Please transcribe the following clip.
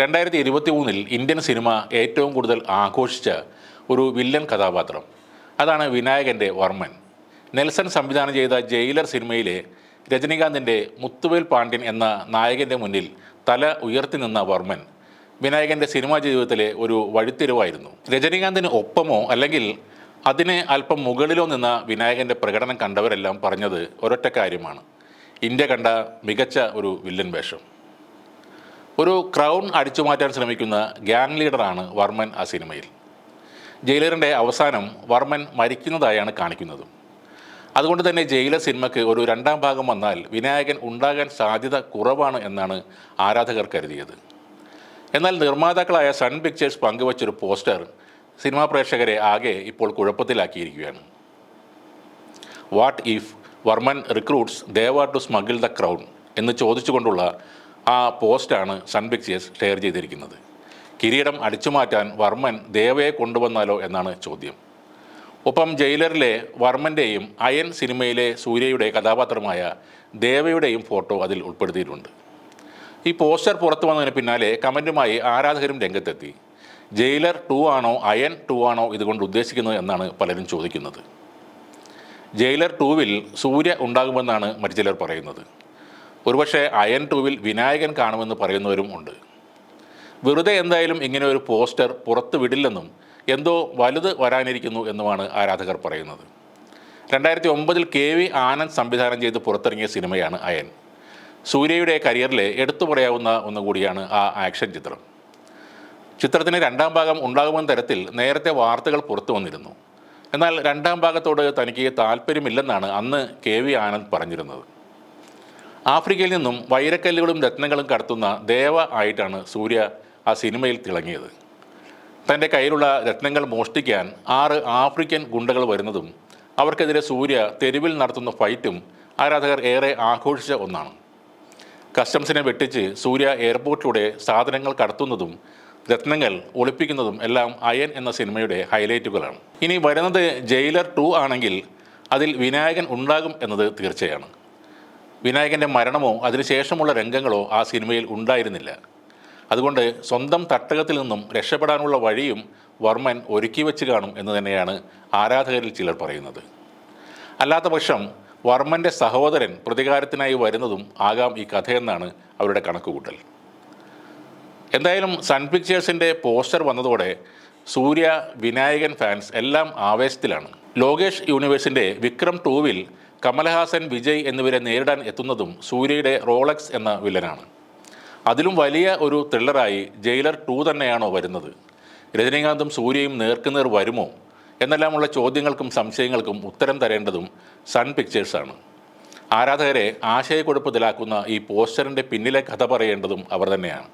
രണ്ടായിരത്തി ഇരുപത്തി മൂന്നിൽ ഇന്ത്യൻ സിനിമ ഏറ്റവും കൂടുതൽ ആഘോഷിച്ച ഒരു വില്ലൻ കഥാപാത്രം. അതാണ് വിനായകന്റെ വർമ്മൻ. നെൽസൺ സംവിധാനം ചെയ്ത ജയിലർ സിനിമയിലെ രജനീകാന്തിന്റെ മുത്തുവേൽ പാണ്ഡ്യൻ എന്ന നായകന്റെ മുന്നിൽ തല ഉയർത്തി നിന്ന വർമ്മൻ വിനായകന്റെ സിനിമാ ജീവിതത്തിലെ ഒരു വഴിത്തിരിവായിരുന്നു. രജനീകാന്തിന് ഒപ്പമോ അല്ലെങ്കിൽ അതിന് അല്പം മുകളിലോ നിന്ന വിനായകന്റെ പ്രകടനം കണ്ടവരെല്ലാം പറഞ്ഞത് ഒരൊറ്റ കാര്യമാണ്. ഇന്ത്യ കണ്ട മികച്ച ഒരു വില്ലൻ വേഷം. ഒരു ക്രൗൺ അടിച്ചു മാറ്റാൻ ശ്രമിക്കുന്ന ഗ്യാങ് ലീഡറാണ് വർമ്മൻ ആ സിനിമയിൽ. ജയിലറിന്റെ അവസാനം വർമ്മൻ മരിക്കുന്നതായാണ് കാണിക്കുന്നത്. അതുകൊണ്ട് തന്നെ ജയിലർ സിനിമയ്ക്ക് ഒരു രണ്ടാം ഭാഗം വന്നാൽ വിനായകൻ ഉണ്ടാകാൻ സാധ്യത കുറവാണ് എന്നാണ് ആരാധകർ കരുതിയത്. എന്നാൽ നിർമ്മാതാക്കളായ സൺ പിക്ചേഴ്സ് പങ്കുവച്ചൊരു പോസ്റ്റർ സിനിമാ പ്രേക്ഷകരെ ആകെ ഇപ്പോൾ കുഴപ്പത്തിലാക്കിയിരിക്കുകയാണ്. What if Varman recruits Deva to smuggle the crown എന്ന് ചോദിച്ചുകൊണ്ടുള്ള ആ പോസ്റ്റാണ് സൺ പിക്ചേഴ്സ് ഷെയർ ചെയ്തിരിക്കുന്നത്. കിരീടം അടിച്ചുമാറ്റാൻ വർമ്മൻ ദേവയെ കൊണ്ടുവന്നാലോ എന്നാണ് ചോദ്യം. ഒപ്പം ജയിലറിലെ വർമ്മന്റെയും അയൻ സിനിമയിലെ സൂര്യയുടെ കഥാപാത്രമായ ദേവയുടെയും ഫോട്ടോ അതിൽ ഉൾപ്പെടുത്തിയിട്ടുണ്ട്. ഈ പോസ്റ്റർ പുറത്തു വന്നതിന് പിന്നാലെ കമന്റുമായി ആരാധകരും രംഗത്തെത്തി. ജയിലർ ടു ആണോ അയൻ ടു ആണോ ഇതുകൊണ്ട് ഉദ്ദേശിക്കുന്നത് എന്നാണ് പലരും ചോദിക്കുന്നത്. ജയിലർ ടൂവിൽ സൂര്യ ഉണ്ടാകുമെന്നാണ് മറ്റു ചിലർ പറയുന്നത്. ഒരുപക്ഷെ അയൻ ടൂവിൽ വിനായകൻ കാണുമെന്ന് പറയുന്നവരും ഉണ്ട്. വെറുതെ എന്തായാലും ഇങ്ങനെ ഒരു പോസ്റ്റർ പുറത്തു വിടില്ലെന്നും എന്തോ വലുത് വരാനിരിക്കുന്നു എന്നുമാണ് ആരാധകർ പറയുന്നത്. രണ്ടായിരത്തി ഒമ്പതിൽ കെ വി ആനന്ദ് സംവിധാനം ചെയ്ത് പുറത്തിറങ്ങിയ സിനിമയാണ് അയൻ സൂര്യയുടെ കരിയറിലെ എടുത്തു പറയാവുന്ന ഒന്നുകൂടിയാണ് ആ ആക്ഷൻ ചിത്രം. ചിത്രത്തിന് രണ്ടാം ഭാഗം ഉണ്ടാകുമെന്ന തരത്തിൽ നേരത്തെ വാർത്തകൾ പുറത്തു വന്നിരുന്നു. എന്നാൽ രണ്ടാം ഭാഗത്തോട് തനിക്ക് താല്പര്യമില്ലെന്നാണ് അന്ന് കെ വി ആനന്ദ് പറഞ്ഞിരുന്നത്. ആഫ്രിക്കയിൽ നിന്നും വൈരക്കല്ലുകളും രത്നങ്ങളും കടത്തുന്ന ദേവ ആയിട്ടാണ് സൂര്യ ആ സിനിമയിൽ തിളങ്ങിയത്. തന്റെ കയ്യിലുള്ള രത്നങ്ങൾ മോഷ്ടിക്കാൻ ആറ് ആഫ്രിക്കൻ ഗുണ്ടകൾ വരുന്നതും അവർക്കെതിരെ സൂര്യ തെരുവിൽ നടത്തുന്ന ഫൈറ്റും ആരാധകർ ഏറെ ആഘോഷിച്ച ഒന്നാണ്. കസ്റ്റംസിനെ വെട്ടിച്ച് സൂര്യ എയർപോർട്ടിലൂടെ സാധനങ്ങൾ കടത്തുന്നതും രത്നങ്ങൾ ഒളിപ്പിക്കുന്നതും എല്ലാം അയൻ എന്ന സിനിമയുടെ ഹൈലൈറ്റുകളാണ്. ഇനി വരുന്നത് ജയിലർ ടു ആണെങ്കിൽ അതിൽ വിനായകൻ ഉണ്ടാകും എന്നത് തീർച്ചയാണ്. വിനായകന്റെ മരണമോ അതിനുശേഷമുള്ള രംഗങ്ങളോ ആ സിനിമയിൽ ഉണ്ടായിരുന്നില്ല. അതുകൊണ്ട് സ്വന്തം തട്ടകത്തിൽ നിന്നും രക്ഷപ്പെടാനുള്ള വഴിയും വർമ്മൻ ഒരുക്കി വെച്ച് കാണും എന്ന് തന്നെയാണ് ആരാധകരിൽ ചിലർ പറയുന്നത്. അല്ലാത്ത പക്ഷം വർമ്മന്റെ സഹോദരൻ പ്രതികാരത്തിനായി വരുന്നതും ആകാം ഈ കഥയെന്നാണ് അവരുടെ കണക്കുകൂട്ടൽ. എന്തായാലും സൺ പിക്ചേഴ്സിന്റെ പോസ്റ്റർ വന്നതോടെ സൂര്യ വിനായകൻ ഫാൻസ് എല്ലാം ആവേശത്തിലാണ്. ലോകേഷ് യൂണിവേഴ്സിന്റെ വിക്രം ടൂവിൽ കമൽഹാസൻ വിജയ് എന്നിവരെ നേരിടാൻ എത്തുന്നതും സൂര്യയുടെ റോളക്സ് എന്ന വില്ലനാണ്. അതിലും വലിയ ഒരു ത്രില്ലറായി ജയിലർ ടു തന്നെയാണോ വരുന്നത്? രജനീകാന്തും സൂര്യയും നേർക്കുനേർ വരുമോ? എന്നെല്ലാമുള്ള ചോദ്യങ്ങൾക്കും സംശയങ്ങൾക്കും ഉത്തരം തരേണ്ടതും സൺ പിക്ചേഴ്സാണ് ആരാധകരെ ആശയക്കുഴപ്പത്തിലാക്കുന്ന ഈ പോസ്റ്ററിന്റെ പിന്നിലെ കഥ പറയേണ്ടതും അവർ തന്നെയാണ്.